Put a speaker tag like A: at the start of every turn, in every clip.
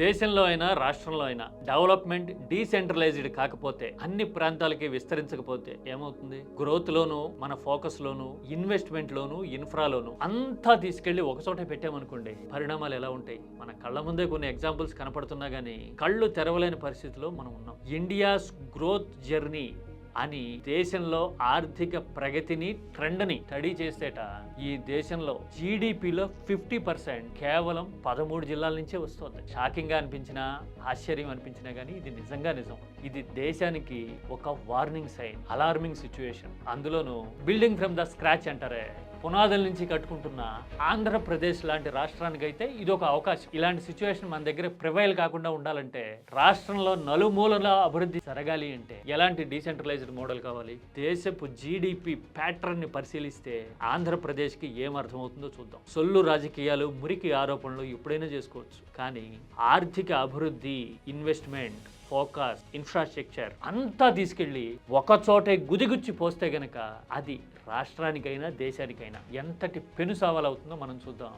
A: దేశంలో అయినా రాష్ట్రంలో అయినా డెవలప్మెంట్ డీసెంట్రలైజ్డ్ కాకపోతే అన్ని ప్రాంతాలకి విస్తరించకపోతే ఏమవుతుంది? గ్రోత్ లోను మన ఫోకస్ లోను ఇన్వెస్ట్మెంట్ లోను ఇన్ఫ్రాలోను అంతా తీసుకెళ్ళి ఒక చోట పెట్టామనుకోండి పరిణామాలు ఎలా ఉంటాయి? మన కళ్ళ ముందే కొన్ని ఎగ్జాంపుల్స్ కనపడుతున్నా గానీ కళ్ళు తెరవలేని పరిస్థితిలో మనం ఉన్నాం. ఇండియాస్ గ్రోత్ జర్నీ అని దేశంలో ఆర్థిక ప్రగతిని ట్రెండ్ని స్టడీ చేసేట. ఈ దేశంలో జీడిపిలో ఫిఫ్టీ పర్సెంట్ కేవలం పదమూడు జిల్లాల నుంచే వస్తుంది. షాకింగ్గా అనిపించినా ఆశ్చర్యం అనిపించినా కానీ ఇది నిజంగా నిజం. ఇది దేశానికి ఒక వార్నింగ్ సైన్ అలార్మింగ్ సిచ్యువేషన్ అందులోనూ బిల్డింగ్ ఫ్రమ్ ద స్క్రాచ్ అంటారే. పునాదుల నుంచి కట్టుకుంటున్న ఆంధ్రప్రదేశ్ లాంటి రాష్ట్రానికైతే ఇది ఒక అవకాశం. ఇలాంటి సిచ్యువేషన్ మన దగ్గర ప్రివైల్ కాకుండా ఉండాలంటే రాష్ట్రంలో నలుమూలల అభివృద్ధి జరగాలి అంటే ఎలాంటి డీసెంట్రలైజ్డ్ మోడల్ కావాలి? దేశపు జీడిపి ప్యాటర్న్ని పరిశీలిస్తే ఆంధ్రప్రదేశ్కి ఏం అర్థమవుతుందో చూద్దాం. సొల్లు రాజకీయాలు మురికి ఆరోపణలు ఎప్పుడైనా చేసుకోవచ్చు. కానీ ఆర్థిక అభివృద్ధి ఇన్వెస్ట్మెంట్ ఫోకస్ ఇన్ఫ్రాస్ట్రక్చర్ అంతా తీసుకెళ్ళి ఒక చోటే గుదిగుచ్చి పోస్తే గనక అది రాష్ట్రానికైనా దేశానికైనా ఎంతటి పెను సవాలవుతుందో మనం చూద్దాం.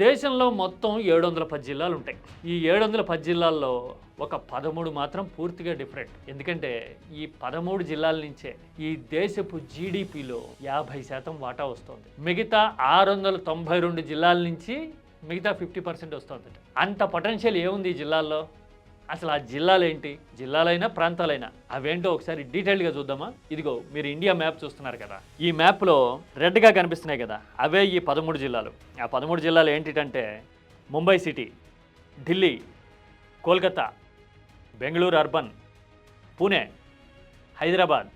A: దేశంలో మొత్తం ఏడు వందల పది జిల్లాలు ఉంటాయి ఈ ఏడు వందల పది జిల్లాల్లో ఒక పదమూడు మాత్రం పూర్తిగా డిఫరెంట్. ఎందుకంటే ఈ పదమూడు జిల్లాల నుంచే ఈ దేశపు జీడిపిలో యాభై శాతం వాటా వస్తుంది. మిగతా ఆరు వందల తొంభై రెండు జిల్లాల నుంచి మిగతా ఫిఫ్టీ పర్సెంట్ వస్తుంది అంత పొటెన్షియల్ ఏముంది ఈ జిల్లాల్లో? అసలు ఆ జిల్లాలు ఏంటి జిల్లాలైనా ప్రాంతాలైనా? అవేంటో ఒకసారి డీటెయిల్గా చూద్దామా? ఇదిగో మీరు ఇండియా మ్యాప్ చూస్తున్నారు కదా. ఈ మ్యాప్లో రెడ్గా కనిపిస్తున్నాయి కదా. అవే ఈ పదమూడు జిల్లాలు. ఆ పదమూడు జిల్లాలు ఏంటిటంటే Mumbai city Delhi Kolkata Bengaluru urban Pune Hyderabad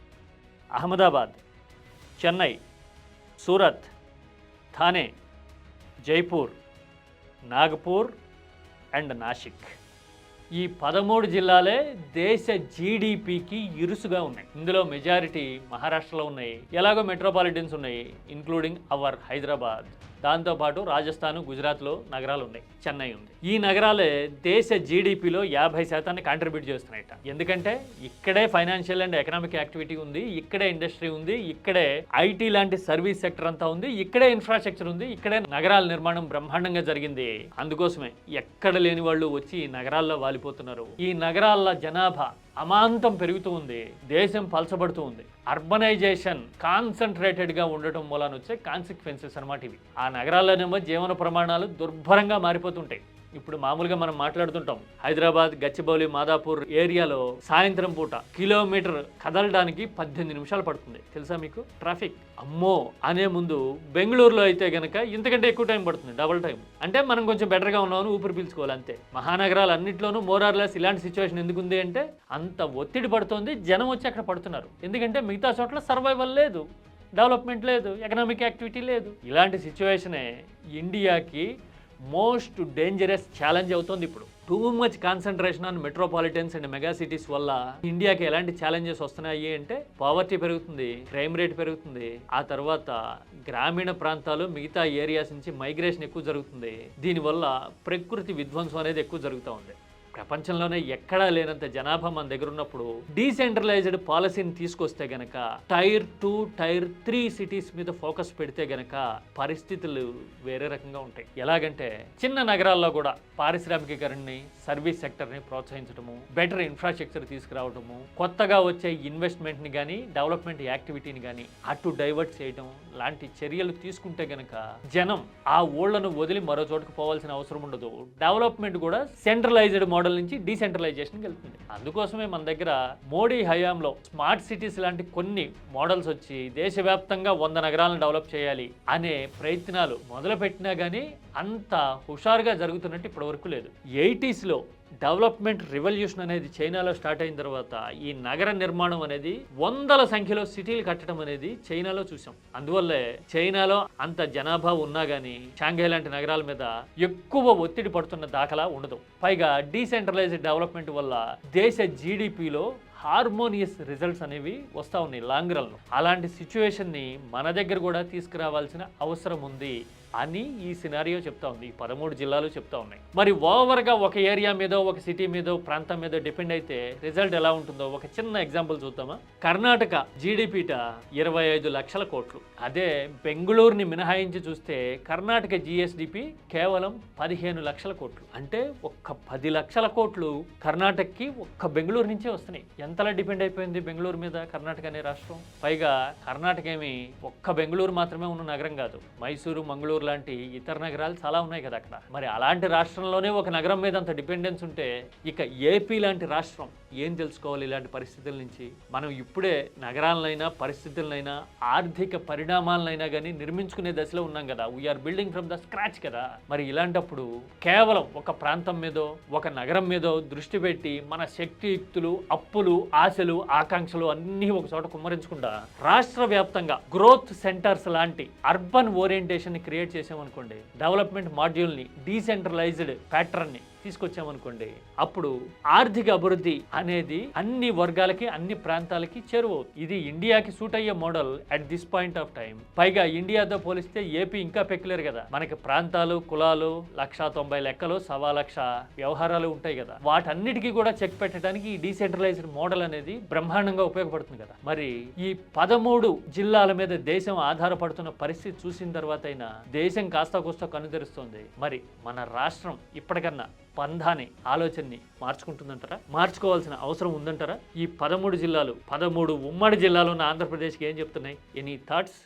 A: Ahmedabad Chennai Surat Thane Jaipur Nagpur and Nashik. ఈ పదమూడు జిల్లాలే దేశ జీడిపికి ఇరుసుగా ఉన్నాయి. ఇందులో మెజారిటీ మహారాష్ట్రలో ఉన్నాయి. ఎలాగో మెట్రోపాలిటన్స్ ఉన్నాయి ఇంక్లూడింగ్ అవర్ హైదరాబాద్ దాంతోపాటు రాజస్థాన్ గుజరాత్లో నగరాలు ఉన్నాయి. చెన్నై ఉంది. ఈ నగరాలే దేశ జీడిపిలో యాభై శాతాన్ని కాంట్రిబ్యూట్ చేస్తున్నాయట. ఎందుకంటే ఇక్కడే ఫైనాన్షియల్ అండ్ ఎకనామిక్ యాక్టివిటీ ఉంది ఇక్కడే ఇండస్ట్రీ ఉంది ఇక్కడే ఐటీ లాంటి సర్వీస్ సెక్టర్ అంతా ఉంది ఇక్కడే ఇన్ఫ్రాస్ట్రక్చర్ ఉంది ఇక్కడే నగరాల నిర్మాణం బ్రహ్మాండంగా జరిగింది. అందుకోసమే ఎక్కడ లేని వాళ్ళు వచ్చి ఈ నగరాల్లో వాలిపోతున్నారు. ఈ నగరాల జనాభా అమాంతం పెరుగుతూ ఉంది దేశం పలచబడుతూ ఉంది. అర్బనైజేషన్ కాన్సన్ట్రేటెడ్గా ఉండటం మూలాన వచ్చే కాన్సిక్వెన్సెస్ అనమాట ఇవి. ఆ నగరాల్లోనేమో జీవన ప్రమాణాలు దుర్భరంగా మారిపోతుంటాయి. ఇప్పుడు మామూలుగా మనం మాట్లాడుతుంటాం. హైదరాబాద్ గచ్చిబౌలి మాదాపూర్ ఏరియాలో సాయంత్రం పూట కిలోమీటర్ కదలడానికి పద్దెనిమిది నిమిషాలు పడుతుంది. తెలుసా మీకు? ట్రాఫిక్. అమ్మో! అనే ముందు బెంగళూరులో అయితే గనక ఇంతకంటే ఎక్కువ టైం పడుతుంది. Double time. అంటే మనం కొంచెం బెటర్గా ఉన్నామని ఊపిరి పీల్చుకోవాలి అంతే. మహానగరాలు అన్నింటిలోనూ మోరార్లెస్ ఇలాంటి సిచ్యువేషన్ ఎందుకుంది అంటే అంత ఒత్తిడి పడుతోంది. జనం వచ్చి అక్కడ పడుతున్నారు. ఎందుకంటే మిగతా చోట్ల సర్వైవల్ లేదు. డెవలప్మెంట్ లేదు. ఎకనామిక్ యాక్టివిటీ లేదు. ఇలాంటి సిచ్యువేషనే ఇండియాకి మోస్ట్ డేంజరస్ ఛాలెంజ్ అవుతుంది ఇప్పుడు. Too much concentration on metropolitans and mega cities వల్ల ఇండియాకి ఎలాంటి ఛాలెంజెస్ వస్తున్నాయి అంటే పావర్టీ పెరుగుతుంది క్రైమ్ రేట్ పెరుగుతుంది ఆ తర్వాత గ్రామీణ ప్రాంతాలు మిగతా ఏరియాస్ నుంచి మైగ్రేషన్ ఎక్కువ జరుగుతుంది. దీనివల్ల ప్రకృతి విధ్వంసం అనేది ఎక్కువ జరుగుతూ ఉంది. ప్రపంచంలోనే ఎక్కడా లేనంత జనాభా మన దగ్గర ఉన్నప్పుడు డీసెంట్రలైజ్డ్ పాలసీని తీసుకొస్తే గనక tier two tier three cities మీద ఫోకస్ పెడితే గనక పరిస్థితులు వేరే రకంగా ఉంటాయి. ఎలాగంటే చిన్న నగరాల్లో కూడా పారిశ్రామికీకరణని సర్వీస్ సెక్టర్ని ప్రోత్సహించడము బెటర్ ఇన్ఫ్రాస్ట్రక్చర్ తీసుకురావడము కొత్తగా వచ్చే ఇన్వెస్ట్మెంట్ని కానీ డెవలప్మెంట్ యాక్టివిటీని కానీ అటు డైవర్ట్ చేయడం లాంటి చర్యలు తీసుకుంటే గనక జనం ఆ ఊళ్ళను వదిలి మరో చోటుకు పోవాల్సిన అవసరం ఉండదు. డెవలప్మెంట్ కూడా సెంట్రలైజ్డ్ మోడల్ నుంచి డీసెంట్రలైజేషన్కి వెళ్తుంది. అందుకోసమే మన దగ్గర మోడీ హయాంలో స్మార్ట్ సిటీస్ లాంటి కొన్ని మోడల్స్ వచ్చి దేశవ్యాప్తంగా వంద నగరాలను డెవలప్ చేయాలి అనే ప్రయత్నాలు మొదలుపెట్టినా కానీ అంత హుషారుగా జరుగుతున్నట్టు ఇప్పటివరకు లేదు. ఎయిటీస్లో డెవలప్మెంట్ రివల్యూషన్ అనేది చైనాలో స్టార్ట్ అయిన తర్వాత ఈ నగర నిర్మాణం అనేది వందల సంఖ్యలో సిటీలు కట్టడం అనేది చైనాలో చూసాం. అందువల్లే చైనాలో అంత జనాభా ఉన్నా కానీ షాంఘై లాంటి నగరాల మీద ఎక్కువ ఒత్తిడి పడుతున్న దాఖలా ఉండదు. పైగా డీసెంట్రలైజ్డ్ డెవలప్మెంట్ వల్ల దేశ జీడిపిలో హార్మోనియస్ రిజల్ట్స్ అనేవి వస్తూ ఉన్నాయి లాంగ్ రన్లో. అలాంటి సిచ్యువేషన్ని మన దగ్గర కూడా తీసుకురావాల్సిన అవసరం ఉంది అని ఈ సినారియో చెప్తా ఉంది ఈ పదమూడు జిల్లాలు చెప్తా ఉన్నాయి. మరి ఓవర్గా ఒక ఏరియా మీద ఒక సిటీ మీద ప్రాంతం మీద డిపెండ్ అయితే రిజల్ట్ ఎలా ఉంటుందో ఒక చిన్న ఎగ్జాంపుల్ చూద్దామా? కర్ణాటక జీడిపిట ఇరవై ఐదు లక్షల కోట్లు. అదే బెంగళూరుని మినహాయించి చూస్తే కర్ణాటక జిఎస్డిపి కేవలం పదిహేను లక్షల కోట్లు. అంటే ఒక్క పది లక్షల కోట్లు కర్ణాటకకి ఒక్క బెంగళూరు నుంచే వస్తున్నాయి. అంతలా డిపెండ్ అయిపోయింది బెంగళూరు మీద కర్ణాటక అనే రాష్ట్రం. పైగా కర్ణాటక ఏమి ఒక్క బెంగళూరు మాత్రమే ఉన్న నగరం కాదు. మైసూరు మంగళూరు లాంటి ఇతర నగరాలు చాలా ఉన్నాయి కదా అక్కడ. మరి అలాంటి రాష్ట్రంలోనే ఒక నగరం మీద అంత డిపెండెన్స్ ఉంటే ఇక ఏపీ లాంటి రాష్ట్రం ఏం తెలుసుకోవాలి ఇలాంటి పరిస్థితుల నుంచి? మనం ఇప్పుడే నగరాలనైనా పరిస్థితులనైనా ఆర్థిక పరిణామాలనైనా కానీ నిర్మించుకునే దశలో ఉన్నాం కదా. We're building from the scratch కదా. మరి ఇలాంటప్పుడు కేవలం ఒక ప్రాంతం మీదో ఒక నగరం మీదో దృష్టి పెట్టి మన శక్తియుక్తులు అప్పులు ఆశలు ఆకాంక్షలు అన్నీ ఒక చోట కుమ్మరించకుండా రాష్ట్ర వ్యాప్తంగా గ్రోత్ సెంటర్స్ లాంటి అర్బన్ ఓరియంటేషన్ క్రియేట్ చేసామనుకోండి డెవలప్మెంట్ మాడ్యూల్ని డీసెంట్రలైజ్డ్ ప్యాటర్న్ని తీసుకొచ్చామనుకోండి అప్పుడు ఆర్థిక అభివృద్ధి అనేది అన్ని వర్గాలకి అన్ని ప్రాంతాలకి చేరువవుతుంది. ఇది ఇండియాకి సూట్ అయ్యే model at this point of time పైగా ఇండియాతో పోలిస్తే ఏపీ ఇంకా పెక్యులర్ కదా. మనకి ప్రాంతాలు కులాలు లక్ష తొంభై లెక్కలు సవా లక్ష వ్యవహారాలు ఉంటాయి కదా. వాటన్నిటికీ కూడా చెక్ పెట్టడానికి ఈ డీసెంట్రలైజ్డ్ మోడల్ అనేది బ్రహ్మాండంగా ఉపయోగపడుతుంది కదా. మరి ఈ పదమూడు జిల్లాల మీద దేశం ఆధారపడుతున్న పరిస్థితి చూసిన తర్వాత అయినా దేశం కాస్త కూస్త కనుదరుస్తుంది. మరి మన రాష్ట్రం ఇప్పటికన్నా పంధాని ఆలోచనని మార్చుకుంటుందంటారా? మార్చుకోవాల్సిన అవసరం ఉందంటారా? ఈ పదమూడు జిల్లాలు పదమూడు ఉమ్మడి జిల్లాలు ఉన్న ఆంధ్రప్రదేశ్కి ఏం చెప్తున్నాయి? Any thoughts